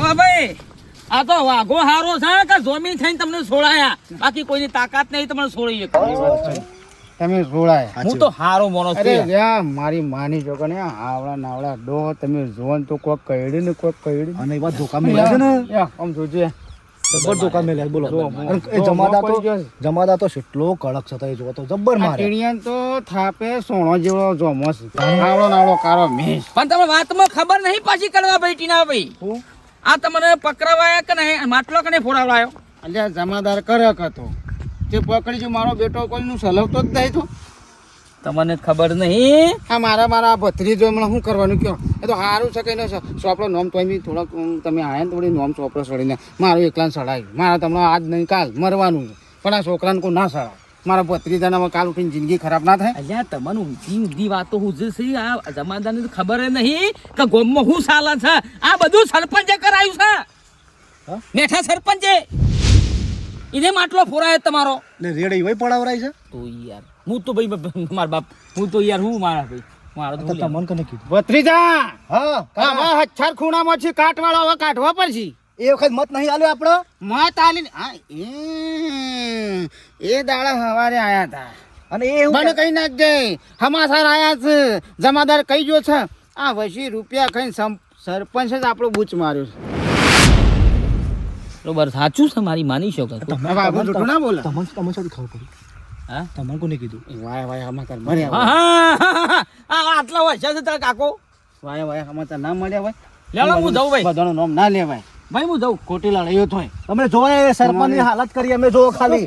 ભાઈ. આ તો વાઘો હારો છે કે જોમી થઈને તમને છોડાયા? બાકી કોઈની તાકાત નહીં તમને છોડી તમે રોળાય હું તો હારો મોનો અરે છું. મારી માની જો ને આવડા નાવડા ડો તમે જોન તો કોક કઈડી ને કોક કઈડી અને એવા ધોકા મેલ્યા છે ને? યા, આમ જોજે. જબર ધોકા મેલ્યા બોલો. એ જમાદા તો જમાદા તો કેટલો કડક છે તો જો તો જબ્બર આ મારે. ટીણિયન તો થાપે સોણો જેવો જોમો છે. આવડો નાવડો કારો મેસ પણ તમે વાતમાં ખબર નહીં પાછી કરવા ભાઈ ટીના ભાઈ? આ તમને પકડાવાયા કે નહીં? માટલો કે નહીં ફોડાવડાયો? અલ્યા જમાદાર કરક હતો તે? પકડી જો મારો બેટો કોઈનું સલવતો જ નહીં તો? તમને ખબર નહીં. આ મારા મારા ભત્રીજો હમણાં શું કરવાનું કયો? એ તો સારું છે કે સોપડો નોમ તો બી થોડોક તમે આયા ને થોડી નોમ સોપડો સડીને. મારું એકલાને સડાય. મારા તમને આજ નહીં કાલ મરવાનું પણ આ છોકરાને કોઈ ના સડાય મારા ભત્રીજાને કાલ ઉઠીને જિંદગી ખરાબ ના થાય? અલ્યા તમને ઊંધી ઊંધી વાતો હું જે છે આ જમાદાને તો ખબર જ નહીં કે ગોમમાં શું ચાલે છે. આ બધું સરપંચે કરાયું છે? મેઠા સરપંચે. એને માટલો ફોરાય તમારો. ને રેડી હોય પડાવરાય છે? તો યાર હું તો ભાઈ માર બાપ હું તો યાર હું મારા ભાઈ મારો તો તમને કને કીધું. ભત્રીજા! હા આમાં હચ્છર ખૂણામાં છે કાટવાળો હવે કાઢવા પડશે. એ વખત મત નહીં આલ્યો આપણો? મત આલી હા એ એ દાડા સવારે આયા હતા અને એ મને કઈ નાખજે હમાસાર આયા છે જમાદાર કહી ગયો છે. આ વસી રૂપિયા ખાઈને સરપંચ જ આપણો બૂચ માર્યો છે. બરોબર સાચું છે મારી માની શકો તમે- આગળ જૂઠું ના બોલે? તમને તમને શું ખબર પડી? હા? તમને કોને કીધું? વાય વાય હમાસાર મળ્યા હા, આટલા વર્ષ છે તારા કાકો. વાય વાય હમાસાર ના મળ્યા હોય. લેવા હું જાઉં ભાઈ? બધાનું નામ ના લેવાય. ભાઈ હું જાઉં. ખોટી લડાઈઓ તો અમે જોવા સરપંચની હાલત કરી અમે જોવો ખાલી.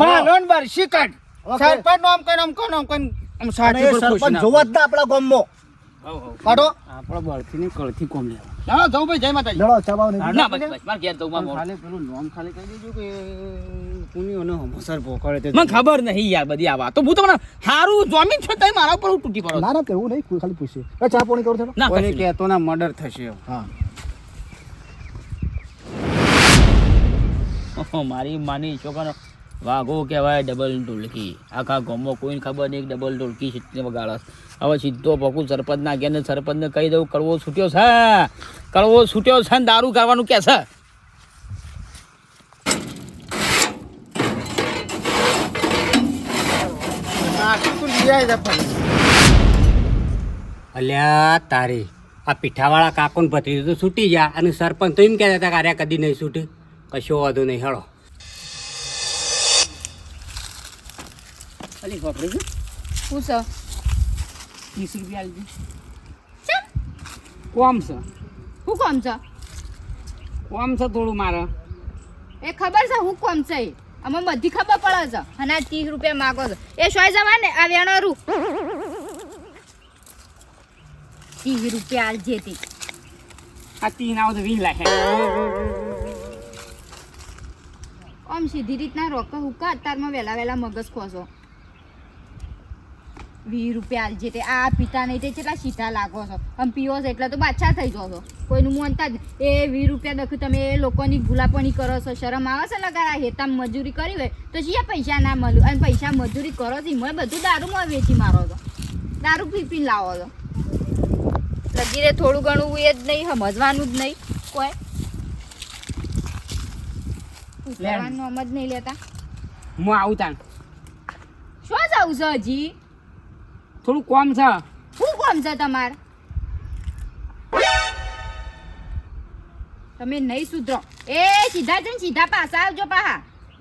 ભાલોન બરસી કાઢ? સરપંચ નામ કઈ નામ કઈ નામ કોણ આમ ખુશ સરપંચ ના જોવા જ ના આપણા ગામમાં. કાઢો આપણો બળથી ની કળથી કોમ લેવા. ના જાઉં ભાઈ જય માતાજી. લડો ચાબાવ નહીં ના બસ બસ માર ઘેર જાઉં મારે ખાલી પેલું નામ ખાલી કહી દેજો કે હમસર તે મને ખબર નહીં યાર બધી આ વાતો. હું તમને સારું જોમીન છો તઈ મારા ઉપર તૂટી પડો. ના ના તેવું નહીં ખાલી પૂછે એ ચા પાણી કરું થોડો ના? કહેતો ના મર્ડર થશે. હા. મારી માની છોકરાનો વાઘો કહેવાય ડબલ ઢોલકી. આખા ગામમાં કોઈને ખબર નહીં ડબલ ઢોલકી સીટને વગાડસ હવે સીધો પકું સરપંચના ના ગયા સરપંચને કહી દઉં, કડવો છૂટ્યો છે? કડવો છૂટ્યો છે ને દારૂ કરવાનું કહે છે? અલ્યા, તારી. આ પીઠાવાળા કાકોને ભત્રીજો તો છૂટી ગયા અને સરપંચ તો એમ કહેતા હતા કે કદી નહીં છૂટે. કશો વાંધો નહીં હેળો. અલી વાપરી ગયું શું છે? ત્રીસ રૂપિયા આલજો કોમ છે? શું કોમ છે? કોમ છે થોડું મારે. એ ખબર છે હું કોમ છે અમે બધી ખબર પડે છે. અને આ ત્રીસ રૂપિયા માગો છો. એ શોય જવા ને આ વેણો રૂ. ત્રીસ રૂપિયા આલજે તે. આ ત્રીસ આવો તો વીસ લાખ. આમ સીધી રીતના રોકા હુકા, અત્યારમાં વહેલા વહેલા મગજ ખોસો. વીસ રૂપિયા આલજે તે આ પીતા નહીં, તે કેટલા સીધા લાગો છો? આમ પીવો છો એટલે તો બાદશાહ થઈ જાઓ છો. કોઈનું માનતા જ એ વીસ રૂપિયા દખું તમે એ લોકોની ગુલાપણી કરો છો, શરમ આવે છે લગા આ હેતા મજૂરી કરી હોય તો શિયા પૈસા ના મળ્યું? અને પૈસા મજૂરી કરો છો મેં બધું દારૂમાં વેચી મારો છો. દારૂ પી પીને લાવો છો. લગી રે થોડું ઘણું એ જ નહીં, સમજવાનું જ નહીં કોઈ. આમ નહીં લેતા. હું આવું શું જાવું છે હજી? થોડું કોમ છે. શું કોમ છે તમારે? તમે નહીં સુધરો. એ સીધા જઈને સીધા પાછા આવજો પાહા.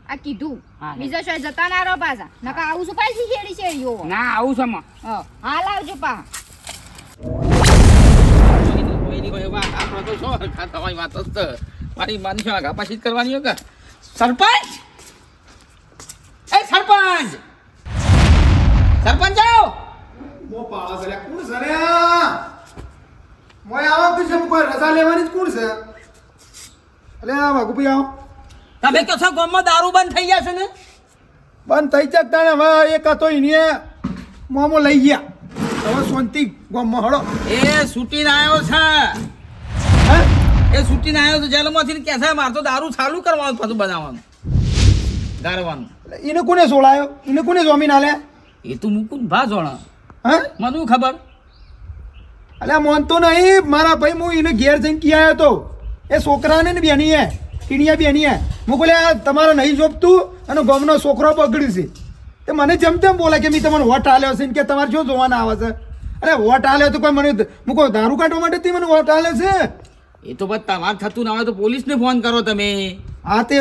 આ કીધું. બીજા શોય જતા ના રહો પાછા. નકા આવું શું પાછી શેડી શેડીઓ ના આવું છે હાલ આવજો પાહા. મારી માનશો આગા પાછી કરવાની હોય કે? સરપંચ? એ સરપંચ! સરપંચ આવો મો પાળા સરે કોણ સરે? મોય આવો તો છે કોઈ રજા લેવાની કોણ છે? અલે આ વાઘુભાઈ આવો. તમે તો છો ગામમાં દારૂ બંધ થઈ ગયા છે ને? બંધ થઈ જત તાણે હવે એક હતો એને મોમો લઈ ગયા. હવે શાંતિ ગામમાં હળો. એ છૂટીને આવ્યો છે. એ છૂટીને આવ્યો તો જેલમાંથી ને મારતો દારૂ ચાલુ કરવાનું પાછું બનાવવાનું. ગારવાનું. એને કોને સોળાયો એને કોને જમીન આલે? એ તો મૂકું ભા જોણા. હે? મને ખબર? અલ્યા માનતો નહીં. મારા ભાઈ હું એને ઘેર જઈને કી આવ્યો તો. એ છોકરાને ને બેની હે. ટીણીયા બેની હે. હું બોલે તમારે નહીં જોપતું અને ગમનો છોકરો બગડ્યું છે. તે મને જેમ તેમ બોલે કે મેં તમને વોટ આલ્યો છે કે તમારે શું જોવાના આવે છે. અરે વોટ આલ્યો તો કોઈ મને હું કોઈ દારૂ કાઢવા માટે તે મને વોટ આલ્યો છે? એ તો બસ તમારે થતું ના હોય તો પોલીસને ફોન કરો તમે. આ તે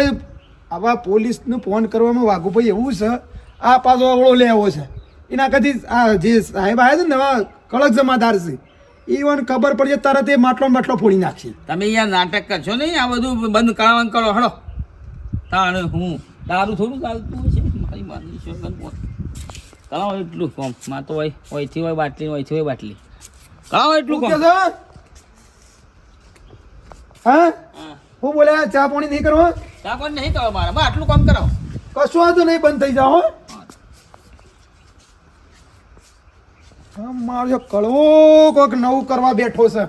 આવા પોલીસને ફોન કરવામાં વાઘુભાઈ એવું છે આ પાછો અવળો લેવો છે. એના કદી આ જે સાહેબ આવ્યા છે ને નવા કડક જમાદાર છે ઈવન ખબર પડી જાય તરત એ માટલો માટલો ફોડી નાખશે. તમે યાર નાટક કરશો નહીં? આ બધું બંધ કરાવવાનું કરો હળો. તાણ હું દારૂ થોડું ચાલતું છે? મારી માની પોત કરાવો એટલું કોમ. માં તો હોય ઓયથી હોય બાટલી હોયથી હોય બાટલી. કરાવો એટલું કોમ. હા? હું. બોલ્યા ચા પાણી નહીં કરવા ચા પણ નહીં કરો મારે બસ આટલું કામ કરાવો કશું વાંધો નહીં બંધ થઈ જાઓ હો. હા મારો કળવો કોઈક નવું કરવા બેઠો છે.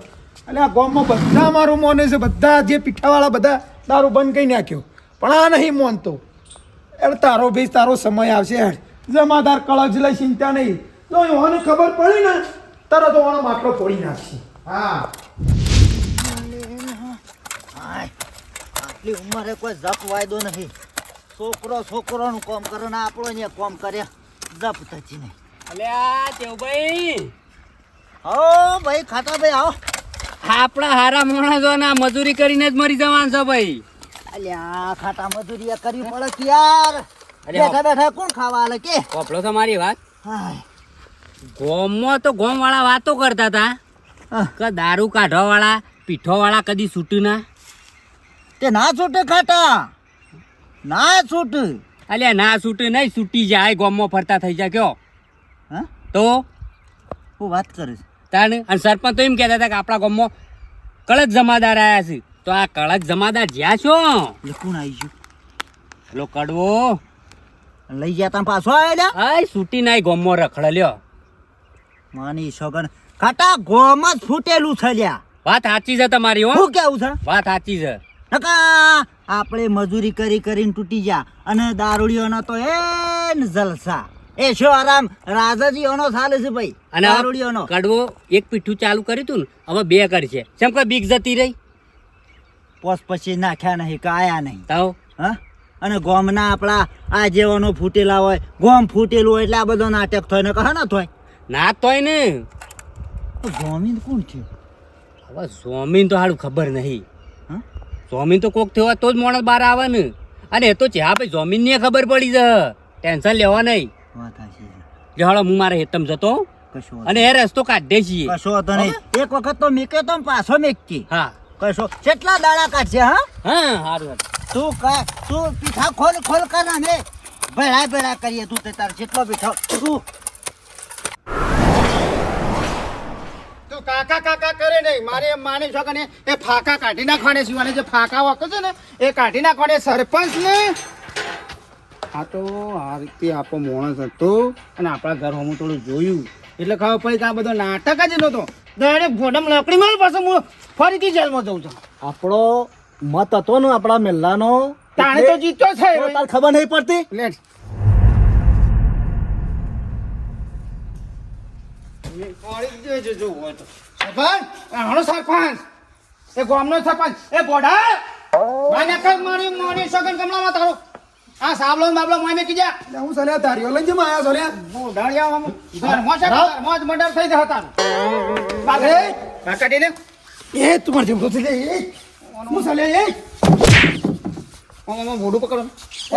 એટલે આ ગામમાં બધા મારું મોને છે બધા જે પીઠાવાળા બધા દારૂ બંધ કરી નાખ્યો. પણ આ નહીં મોનતો. એટલે તારો ભાઈ તારો સમય આવશે હેડ. જમાદાર કળજ લઈ ચિંતા નહીં. તો એને ખબર પડી ને તરત ઓનો માટલો ફોડી નાખશે. હા આય, આટલી ઉંમરે કોઈ જપ વાયદો નહીં. છોકરો છોકરોનું કામ કરે ને આપણો ને કામ કરે જપ થતી નહીં અલ્યા દેવભાઈ હો ભાઈ ખાતા ભાઈ આવો. આપણા હારા માણસો ના મજૂરી કરીને જ મરી જવાનું છે ભાઈ. અલ્યા ખાતા મજૂરી કરવી પડે કે યાર? બેઠા બેઠા કોણ ખાવા આલે કે? કોપલો તમારી વાત? ગોમમાં તો ગોમ વાળા વાતો કરતા હતા. કે દારૂ કાઢવા વાળા પીઠો વાળા કદી છૂટ્યું ના? તે ના છૂટે ખાટા. ના છૂટ. અલ્યા ના છૂટે નહીં છૂટી જાય ગોમમાં ફરતા થઈ જાય કયો. હા? તો? હું વાત કરીશ. તાને અને સરપંચ તો એમ કહેતા હતા કે આપણા ગામમાં કળક જમાદાર આવ્યા છે. તો આ કળક જમાદાર જ્યાં છો? એટલે આવી ગયું? પેલો કડવો. લઈ ગયા તા પાછો આવેલા આય છૂટી નાય ગોમમાં રખડ લ્યો. માની સગન ખાટા ગોમ જ ફૂટેલું છે લ્યા. વાત સાચી છે તમારી હો. શું કેવું છે? વાત સાચી છે. નકા આપણે મજૂરી કરી કરીને તૂટી જા અને દારૂડીઓનો તો એન જલસા. એ શો આરામ રાજાજીઓનો ચાલે છે ભાઈ અને દારૂડીઓનો કડવો એક પીઠું ચાલુ કર્યું તું ને હવે બે કરશે કેમ કે બીક જતી રહી? પોસ પછી નાખ્યા નહીં કાયા નહીં. તાવ? હા? અને ગોમના આપણા આ જેવાનો ફૂટેલા હોય ગોમ ફૂટેલું હોય એટલે આ બધો નાટક થાય ને કહે ના થાય? ના તોય ને. ગોમીન કોણ થયું? હવે ગોમીન તો હાડું ખબર નહીં. જોમીન તો કોક થયો તો જ માણસ બહાર આવે ને અને એ તો ચા ભાઈ જોમીન ને ખબર પડી છે. ટેન્શન લેવા નહીં. વાત હાચી છે. જે હાલો હું મારે હેતમ જતો અને એ રસ્તો કાઢે છીએ. કશો હતો નહીં. એક વખત તો મીકે તો પાછો મેકતી હા. કશો. કેટલા દાડા કાઢશે હા? હા સારું તું કા તું પીઠા ખોલ ખોલ કર ને ભેળા ભેળા કરીએ તું તે તાર જેટલો પીઠો. તું. તો કાકા કાકા કરે નહીં. મારે એમ માની છો કે એ ફાકા કાઢી નાખવાને સિવાય જે ફાકા વાકો છે ને એ કાઢી નાખવાને સરપંચ ને આ તો આ રીતે આપણો માણસ હતો અને આપણા ઘર હું થોડું જોયું. એટલે ખબર પડી કે આ બધો નાટક જ નહોતો. ડાયરેક્ટ ભોડમ લકડી માર પાસે હું ફરીથી જેલમાં જઉં છું. આપણો મત હતો ને આપણા મેલ્લાનો તાણે તો જીત્યો છે. ખબર નહીં પડતી? સરપંચ સરપંચ. એ ગામનો સરપંચ. એ બોડા માને કઈ મારી મારી સગન કમલામાં તારો. આ સાબલો બાબલો મામે એટલે હું સલ્યા તારીઓ લઈ જમા આયા સોલ્યા બોડાળિયા આમ. ઘરમાં છે ઘરમાં જ થઈ જતા એ? તું મારે જેમ થઈ જાય એ? હું સલ્યા એ? પકડો.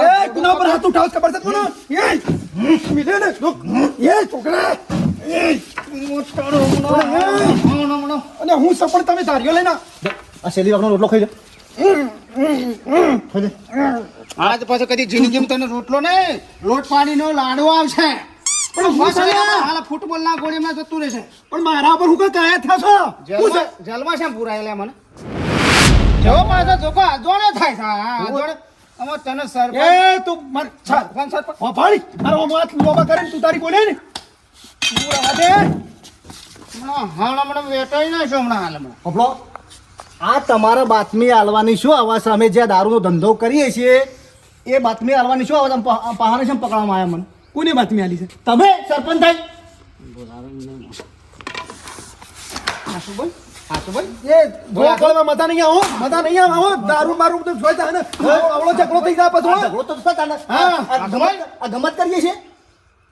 એ ગુના પર હાથ ઉઠાવ ખબર છે એ? મિલે ને એ છોકરા. એ? અને હું સફળ તમે તારીઓ લઈને આ શેલી વાગનો રોટલો ખાઈ લે. આજ પાછો કદી જિંદગીમાં તને રોટલો નહીં લોટ પાણીનો લાડવો આવશે. પણ હાલ ફૂટબોલ ના ગોળીમાં જતું રહેશે. પણ મારા પર હું કઈ કાયા થયા છો? જેલમાં શેમ પુરાયેલા મને. જવો પાછો જોકો જોડે થાય છે. તને સરપંચ એ તું માર સરપંચ સરપંચ. ઓ ભાડી અરે ઓ માત લોબા કરીને તું તારી બોલે ને. આ ના તમારા બાતમી આલવાની શું આવા સામે જે દારૂનો ધંધો કરીએ છીએ એ બાતમી આલવાની શું આવા તમે પહાડે છે પકડવામાં આવ્યા મને? કોની બાતમી આલી છે? તમે સરપંચ થાય હા શું હા તો ભાઈ એ જોયા કળવા મજા નહીં આવો મજા નહીં આવે દારૂ બારૂ બધું જોઈ જાય ને. આવડો ઝઘડો થઈ જાય પછી. ઝઘડો તો થતા ગમત કરીએ છીએ?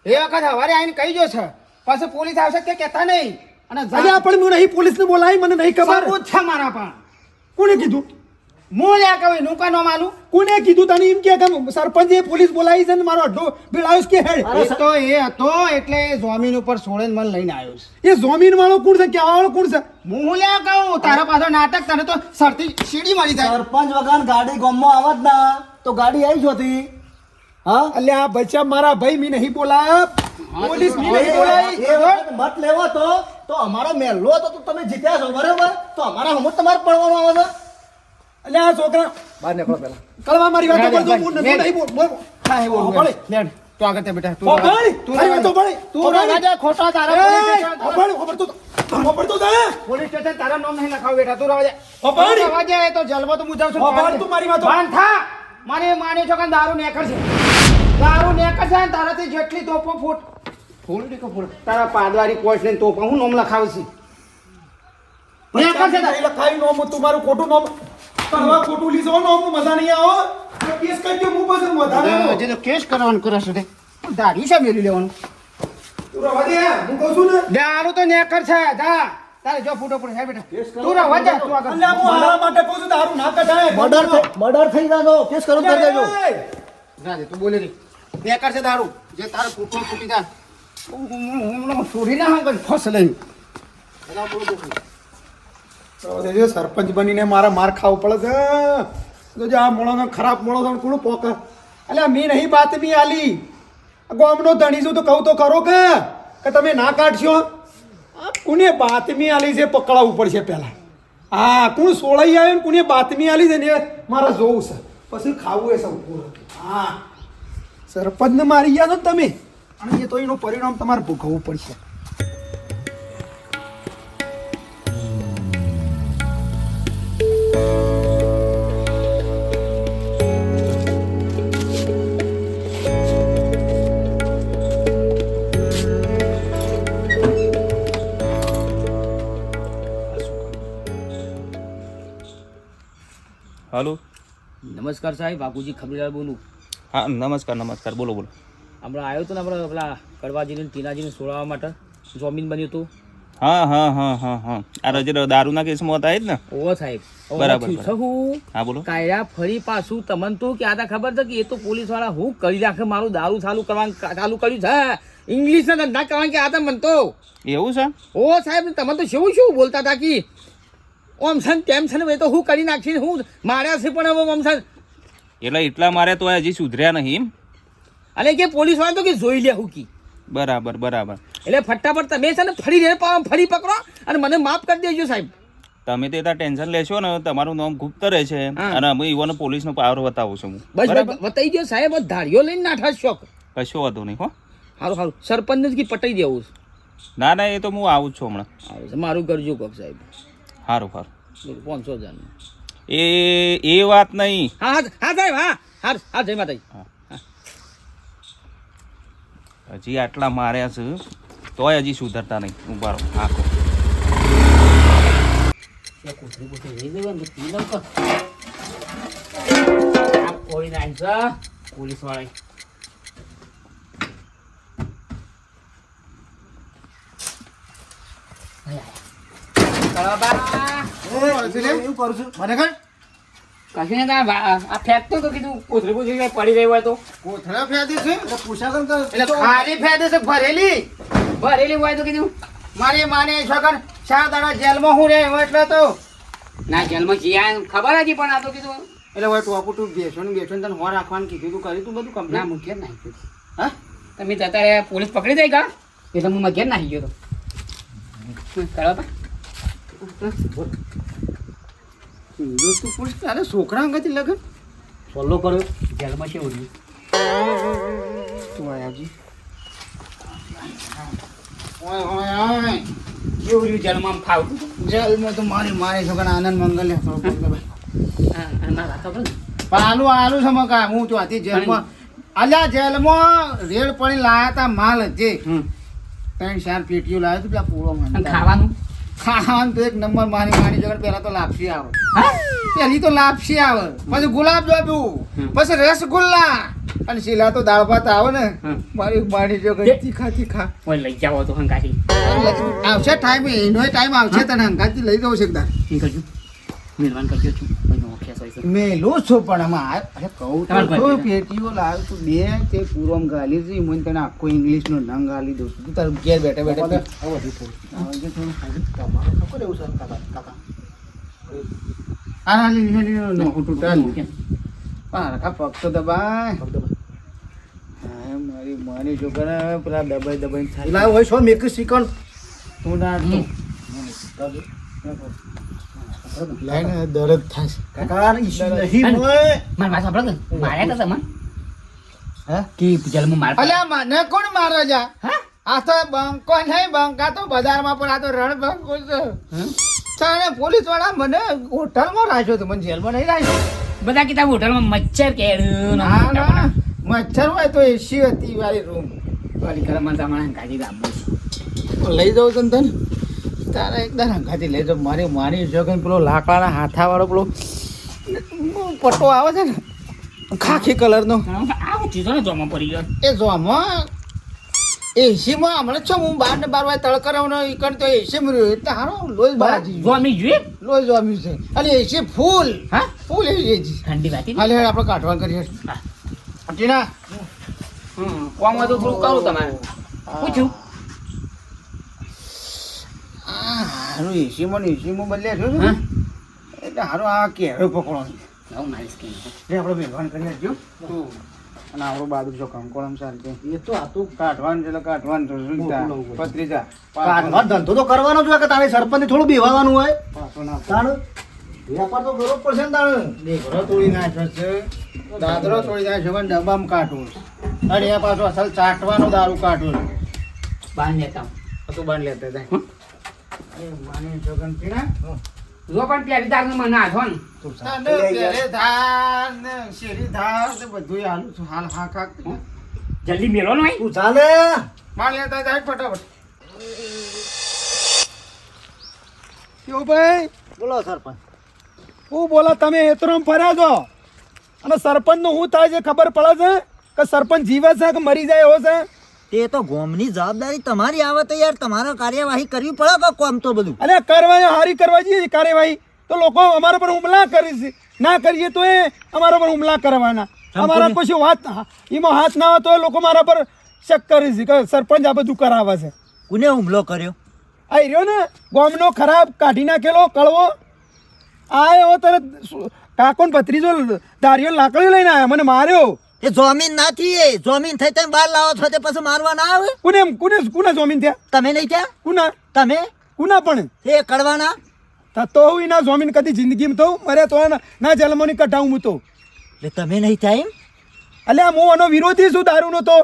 એ વખત હવારે આવીને કહી જો છે પાછું પોલીસ આવશે કે કહેતા નહીં? અને આજે પણ હું નહીં પોલીસને બોલાવી મને નહીં ખબર. સબૂત છે મારા પણ. કોને કીધું? હું લ્યા કહું નું કાનો માલું કોને કીધું? તને એમ કે સરપંચે પોલીસ બોલાવી છે ને મારો અડ્ડો ભેળાયો છે કે હેડ? એ તો એ હતો એટલે એ જમીન ઉપર સોળે મને લઈને આવ્યો છે. એ જમીન વાળો કોણ છે? કેવા વાળો કોણ છે? હું હું લ્યા કહું તારા પાછળ નાટક તને તો સરતી સીડી મળી જાય. સરપંચ વગર ગાડી ગોમમાં આવત ના તો ગાડી આવી જોતી. હા? અલ્યા આ બચ્ચા મારા ભાઈ મી નહીં બોલાયા. પોલીસ મી નહીં બોલાઈ એ મત લેવો તો તો અમારો મેલ્લો હતો તો તમે જીત્યા છો બરાબર? તો અમારા હમત તમારે પડવાનો આવે છે. અલ્યા આ છોકરા બહાર નીકળો પહેલા. કળવા મારી વાત કરજો હું નથી નહીં બોલ બોલ હા, એ બોલ એવું. લેણ તો આગળ તે બેટા તું ભાઈ તું આગળ. વાતો તું રાજા ખોટા તારા ખબર તો ખબર તો પોલીસ સ્ટેશન તારા નામ નહીં લખાવ બેટા. તું રાજા દે ઓ ભાઈ. તું એ તો જલવા તો હું જાઉં છું તું મારી વાત થા. મારે માને છો કે દારૂ નેકર છે? દારૂ નેકર છે ને તારાથી જેટલી તોપો ફૂટ. ફૂલ ટીકો ફૂલ? તારા પાદવારી કોચ ને તોપો હું નોમ લખાવું છું? નેકર છે તારી. લખાઈ નોમ તમારું ખોટું નોમ કરવા ખોટું લીધો નોમ મજા નહીં આવો તો કેસ કરી દો હું પછી વધારે હજી તો કેસ કરવાનું કરે છે તે. દારૂ છે મેલી લેવાનું. તું રવા દે હું કહું છું ને. દારૂ તો નેકર છે જા. તારે જો ફૂટો પડે સાહેબ બેટા. તું ના દે તું આગળ. અલ્યા હું હારા માટે કહું છું તારું ના કઢાય મર્ડર થઈ મર્ડર થઈ જાજો. કેસ કરો કરી દેજો ના દે તું બોલે નહીં. બે છે તારું. જે તારું ફૂટો ફૂટી જા હું- છોડી ના હું ફસ તો દેજો સરપંચ બનીને મારા માર ખાવું પડે છે. તો જે આ મોણો ખરાબ મોળો તો કોણ પોક? એટલે મેં નહીં બાતમી આલી. આ ગામનો ધણી છું તો કહું તો ખરો કે. કે તમે ના કાઢશો? કોને બાતમી આલી છે પકડાવવું પડશે પહેલા? હા, કોણ સોળાઈ આવ્યો ને કોને બાતમી આલી છે ને મારે જોવું છે. પછી ખાવું એ સૌ હા. સરપંચને મારી ગયા છો તમે? અને એ તો એનું પરિણામ તમારે ભોગવવું પડશે. હાલો. નમસ્કાર સાહેબ બાપુજી ખબરદાર બોલું. હા નમસ્કાર નમસ્કાર બોલો બોલો. હમણાં આવ્યો હતો ને આપણે પેલા કડવાજીને ટીનાજીને છોડાવવા માટે. જોમીન બન્યું હતું. હા હા હા હા હા. આ રજે દારૂના કેસમાં હતા જ ને? ઓવો સાહેબ બરાબર, હા બોલો. કાયરા ફરી પાછું. તમને તો કે આતા ખબર છે કે એ તો પોલીસવાળા હું કરી રાખે મારું દારૂ ચાલુ કરવાનું ચાલુ કર્યું છે. ઇંગ્લિશ ના ધંધા કરવાનું કે આતા મન તો. એવું છે? ઓ સાહેબ તમે તો શું શું બોલતા હતા કે? ઓમ છે ને તેમ છે ને એ તો હું કરી નાખીને હું માર્યા છે પણ હવે ઓમ છે એટલે એટલા મારે તો હજી સુધર્યા નહીં અને કે પોલીસવાળા તો કે જોઈ લે હું કી. બરાબર બરાબર. એટલે ફટાફટ તમે છે ને ફરી રે ફરી પકડો અને મને માફ કરી દેજો સાહેબ. તમે તે ત્યાં ટેન્શન લેશો ને તમારું નામ ગુપ્ત રહે છે હા. અને અમે ઈવન પોલીસનો પાવર બતાવું છું હું. બસ બતાવી દો સાહેબ આ ધાડીઓ લઈને નાઠા શોખ કશો વાંધો નહીં હો. સારું સારું સરપંચને જ કી પટાઈ દેવું. ના ના એ તો હું આવું છું હમણાં. મારું કરજો કોક સાહેબ. સારું સારું પાંચસો હજારનું એ એ વાત નહીં. હા હા હા સાહેબ હા હા હા જય માતાજી. હજી આટલા માર્યા છે તોય હજી સુધરતા નહીં. ઊભા રહો. આખો પોલીસવાળા એવું કરું છું મને ખબર કશું આ ફેંકતો તો કીધું કોથળી કોથળી પડી રહી હોય તો કોથળા ફેદી છે એટલે તો એટલે ખાલી છે ભરેલી ભરેલી હોય તો કીધું મારી માને છોકર ચાર દાડા જેલમાં હું રે એટલે તો ના જેલમાં જીયા ખબર હતી પણ આ કીધું એટલે હવે ટોપુ તું બેસો ને બેસો ને તને હોર રાખવાનું કીધું તું કર્યું તું બધું ના કમ્પ્લીટ હું ઘેર નાખી ગયો હા તમે જતા પોલીસ પકડી જાય કા એટલે હું મગેર નાખી ગયો તો કરવા મારી મારી આનંદ મંગલ લે થોડું બોલ દે ભાઈ. હા, હા, ના રાખો પણ. પણ આલુ છે હું તો હતી જેલમાં અલ્યા જેલમાં રેડ પડી લાયા તા માલ જે. ત્રણ ચાર પેટીઓ લાવ્યો તું પેલા પૂરો ખાવાનું ખાવાનું તો એક નંબર મારી માની જગત પહેલા તો લાપસી આવે. પહેલી તો લાપસી આવે. પછી ગુલાબ જાંબુ પછી રસગુલ્લા અને શીલા તો દાળ ભાત આવે ને. મારી માની જગત તીખા તીખા. ઓય લઈ જાવ તો હંગાથી. આવશે ટાઈમ એનો ટાઈમ આવશે તને અંગાથી લઈ દઉં છે એકદમ મહેરબાન કરજો છું. છે. મેલું છો પણ આમાં આ- અરે કહું તો પેટીઓ લાવ્યો તું બે તે પૂરો ગાલી છે. મને તને આખો ઇંગ્લિશનો નંગ ગાલી દઉં છું. તું તારું ઘેર બેઠા બેઠા પી. આવજે થોડું. હા આ લીધી, લીધી, નોખું તૂટાલ. પણ હરખા પગ તો દબાય. હા, મારી માની છોકરા પેલા દબાઈ દબાઈ થાય લાવ હોય છો મેક શીખણ તું ના તું. લાઈને દર્દ થાય કાકા ઈસુ નહીં હોય? માર વાત સાંભળો કે માર્યા તા તમને હે? કે જલમાં માર અલ્યા મને કોણ મારે છે? હા? આ તો બંકો નહીં બંકા તો બજારમાં પણ આ તો રણ છે. તારે પોલીસવાળા મને હોટલમાં રાખ્યો તો મને જેલમાં નહીં રાખ્યો? બધા કીધા હોટલમાં મચ્છર કેળું ના ના મચ્છર હોય તો એસી હતી વાળી રૂમ વાળી ઘરમાં તમારે હંગાથી ગાબું લઈ જાઉં તને? તારા એકદમ હંગાથી લઈ જાઉં મારી જો જોગન પેલો લાકડાના હાથાવાળો પેલો પટ્ટો આવે છે ને ખાખી કલરનો. આવું ચીજો ને જોમાં પડી ગયો. એ જોમાં એસીમાં હમણાં છો હું બાર ને બાર વાગે તડકરાવનો ઈકણ તો એસીમાં રહ્યો. એટલે હારો લોહી જોમી જોઈએ લોહી જોમ્યું છે. અને એસી ફૂલ હા? ફૂલ એસી. ઠંડી વાતી હાલે આપણે કાઢવાનું કરીએ. ટીના? કોમ હોય તો થોડું કરું તમારે. પૂછ્યું હારું એસીમાં ને એસીમાં બદલ્યા છો ને એટલે હારું આ કેરો પકડો આવું સ્કીન એટલે આપણે મહેરબાન કરી આપજો. અને આપણું બાજુ છો કંકોળમ સારી એ તો આ તું કાઢવાનું છે એટલે કાઢવાનું છે શું તા? પત્રીજા કાઢવા ધંધો તો કરવાનો જ હોય કે તારે સરપંચ થોડું બેવાનું હોય? તાણ? વેપાર તો કરવો પડશે ને તાણ. દેઘરો તોડી નાખ્યો છે. દાદરો તોડી નાખ્યો છે પણ ડબ્બામાં કાઢવું છે. અને એ પાછો અસલ ચાટવાનો દારૂ કાઢવું છે. બાર લેતા હતું બાંધ લેતા જાય. એ જોગન પીણા. જો પણ પ્યારી દાર મને આધો ને. અને પેલે ધાર ને શેરી ધાર ને બધું હાલું છું. હાલ હા કાક. જલ્દી મેલો નહીં તું ચાલે? જાય ફટાફટ. કેવું ભાઈ? બોલો સરપંચ. હું બોલો તમે એતરમ ફર્યા છો? અને સરપંચનું શું થાય છે ખબર પડે છે? કે સરપંચ જીવે છે કે મરી જાય એવો છે? તે તો ગોમની જવાબદારી તમારી આવે તો યાર તમારે કાર્યવાહી કરવી પડે કે કોમ તો બધું? અને કરવાય હારી કરવા જઈએ કાર્યવાહી. તો લોકો અમારા પર હુમલા કરીશ છે. ના કરીએ તો એ અમારા પર હુમલા કરવાના. અમારા પછી વાત એમાં હાથ ના હોય તો એ લોકો મારા પર શક કરે છે કે સરપંચ આ બધું કરાવે છે. કોને હુમલો કર્યો? આ રહ્યો ને ગોમનો ખરાબ કાઢી નાખેલો કળવો. આ એવો તરત કાકોન કાકો ને ભત્રીજો દારીઓ લાકડીઓ લઈને આવ્યા મને માર્યો. એ જમીન નથી એ. જમીન થઈ તમે બહાર લાવો છો તે પછી મારવા ના આવે? કુને કુને કુને જમીન થયા? તમે નહીં થયા? કુના? તમે? કુના પણ? એ કડવાના? થતો હું ના જમીન કદી જિંદગીમાં થવું મરે તો ના- જલમોની કઢાવું હું તો. એટલે તમે નહીં થાય એમ? અલ્યા હું આનો વિરોધી છું દારૂનો તો.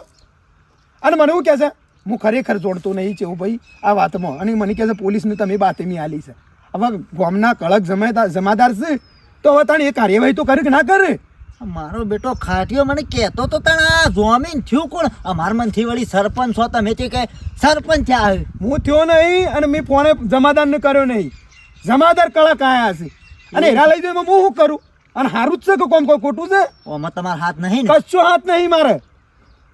અને મને શું કહે છે? હું ખરેખર જોડતો નહીં છે ભાઈ આ વાતમાં. અને મને કહે છે પોલીસને તમે બાતમી આલી છે. હવે ગામના કડક જમાદાર જમાદાર છે તો હવે તણે એ કાર્યવાહી તો કરે કે ના કરે? મારો બેટો ખાટ્યો મને કહેતો તો તણ આ જોમીન થયું કોણ? અમાર મનથી વળી સરપંચ છો તમે તે કહે સરપંચ થયા હું થયો નહીં અને મેં ફોને જમાદારને કર્યો નહીં. જમાદાર કડક આયા છે. અને હેરા લઈ જાય હું શું કરું? અને સારું જ છે કે કોમ કોઈ ખોટું છે? ઓમાં તમારો હાથ નહીં કશો હાથ નહીં મારે.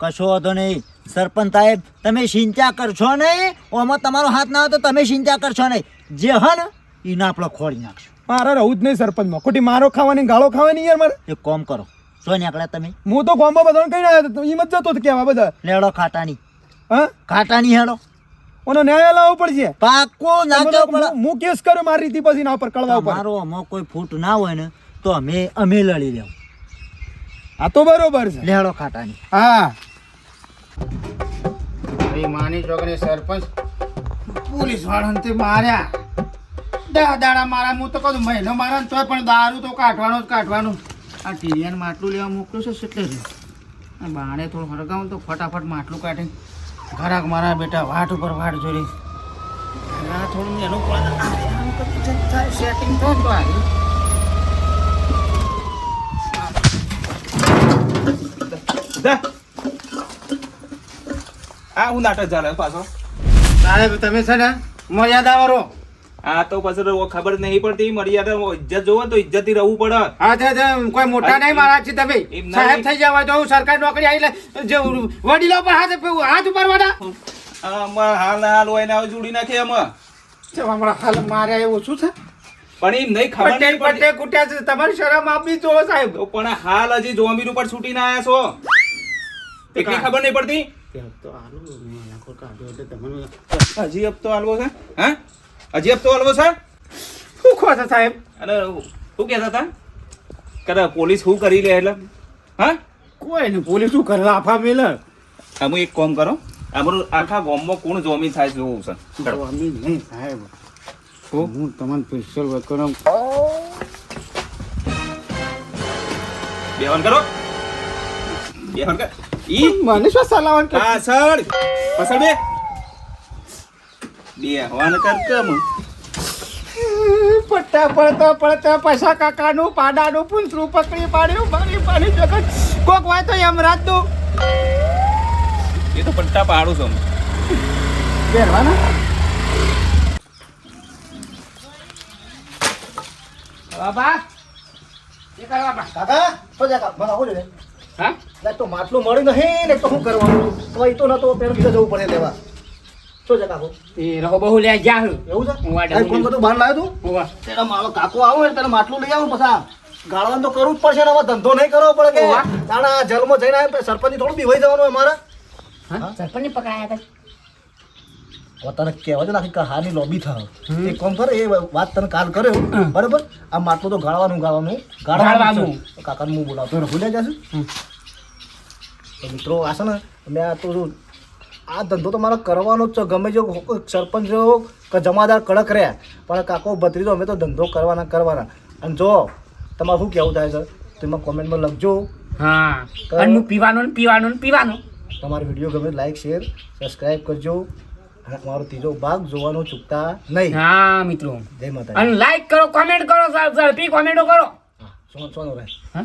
કશો વાંધો નહીં. સરપંચ સાહેબ તમે ચિંતા કરશો નહીં? ઓમાં તમારો હાથ ના હોય તો તમે ચિંતા કરશો નહીં. જે હ ને એને આપણે ખોડી નાખશું. મારે રહું જ નહીં સરપંચમાં. ખોટી મારો ખાવાની ગાળો ખાવાની યાર મારે. એક કોમ કરો. શું નીકળ્યા તમે. હું તો કોમ્બો બધાને કઈ આવ્યો એમ જ જતો કેવા બધા. લેડો ખાટાની. હા? ખાટાની હેડો. ઓનો ન્યાય લાવવો પડશે. પાક્કો નાખજો પડે? હું- કેસ કર્યો મારી રીતિ પછી ના ઉપર કળવા ઉપર મારો અમો કોઈ ફૂટ ના હોય ને તો અમે અમે લડી લેવું. આ તો બરોબર છે. લેડો ખાટાની. હા. એ માની છોકરી સરપંચ પોલીસ વાળાને તે માર્યા. દા દાડા મારા હું તો કહું મહિનો મારા ને તોય પણ દારૂ તો કાઢવાનો જ કાઢવાનું. આ ટીરિયાને માટલું લેવા મોકલ્યું છે એટલે જ. બાણે થોડું હરગાવું તો ફટાફટ માટલું કાઢી ઘરાક મારા બેટા વાટ ઉપર વાટ જોડી. આ થોડું એનું સેટિંગ થાય તો આ હું નાટક ચાલે પાછો. સાહેબ તમે છે ને મર્યાદા વાળો. આ તો પછી ખબર નહીં પડતી મર્યાદા ઇજ્જત જોવો તો ઇજ્જતથી રહેવું પડે. હા તે કોઈ મોટા નહીં મારા છે તમે. સાહેબ થઈ જવા તો હું સરકારી નોકરી આવી જે વડીલો પર હાથ હાથ ઉપાડવાના. આમાં હાલ હાલ હોય ને જોડી નાખે આમાં. હમણાં હાલ મારે એવું શું છે. પણ એમ નહીં ખબર નહીં પડતી. કુટ્યા છે તમારી શરમ આપવી જોવો સાહેબ. પણ હાલ હજી જોમીન ઉપર છૂટીને આવ્યા છો. એટલી ખબર નહીં પડતી? હજી હપ્તો હાલવો છે? હા? હજી હપ્તો હાલવો સર શું ખો છે સાહેબ? અરે શું કહેતા હતા? કદાચ પોલીસ શું કરી લે એટલે? હા? કોઈ નહીં પોલીસ શું કરે? આફા મેલે. અમે એક કામ કરો. અમારું આખા ગામમાં કોણ જોમી થાય છે જોવું છે. જોમી નહીં સાહેબ? હું તમને સ્પેશિયલ વર્ક કરું બેહન કરો. બેહન કર. ઈ મને શું સલાવન કર પાછળ પાછળ બે. બેહવાન કર કેમ? પટ્ટા પડતા પડતા પૈસા કાકાનું પાડાનું પૂંછરું પકડી પાડ્યું પાણી પાણી જગત. કોક હોય તો યમરાજનું એ તો પટ્ટા પાડું છું. પહેરવાના બાબા એ કરવા બા કાકા તો જા મને આવું રે હા? તો માટલું મળ્યું નહીં ને તો શું કરવાનું? તો એ તો નતો પેલો બીજા જવું પડે લેવા તો જા કાકો એ રહો બહુ લે જા હું. એવું છે? હું આ તારે બધું બહાર લાવ્યો તું? હોવા તેના મારો કાકો આવો ને માટલું લઈ આવું પછી આ ગાળવાનું તો કરવું જ પડશે ને હવે ધંધો નહીં કરવો પડે કે. તાણા જલમાં જઈને આવે સરપંચ થોડું બીવાઈ જવાનું અમારે સરપંચને પકડાયા હતા. હવે તને કહેવા છે નાખી હારની લોબી થાય એ કોમ કર એ વાત તને કાલ કર્યો. બરાબર? આ માટલું તો ગાળવાનું ગાળવાનું. ગાળવાનું કાકાનું. હું બોલાવતો રહું લે જશે મિત્રો આ છે ને મેં આ તો આ ધંધો તો મારે કરવાનો જ છે. ગમે જો સરપંચ કે જમાદાર કડક રહ્યા પણ કાકો ભત્રીજો અમે તો ધંધો કરવાના કરવાના. અને જો તમારે શું કહેવું થાય સર તેમાં કોમેન્ટમાં લખજો. હા. કર- અને પીવાનું પીવાનું ને પીવાનું. તમારો વીડિયો ગમે લાઈક શેર સબસ્ક્રાઇબ કરજો. અને અમારો ત્રીજો ભાગ જોવાનો ચૂકતા નહીં. હા મિત્રો. જય માતા અને લાઈક કરો કોમેન્ટ કરો ઝડપી કોમેન્ટો કરો. સોનો સોનો ભાઈ. હા?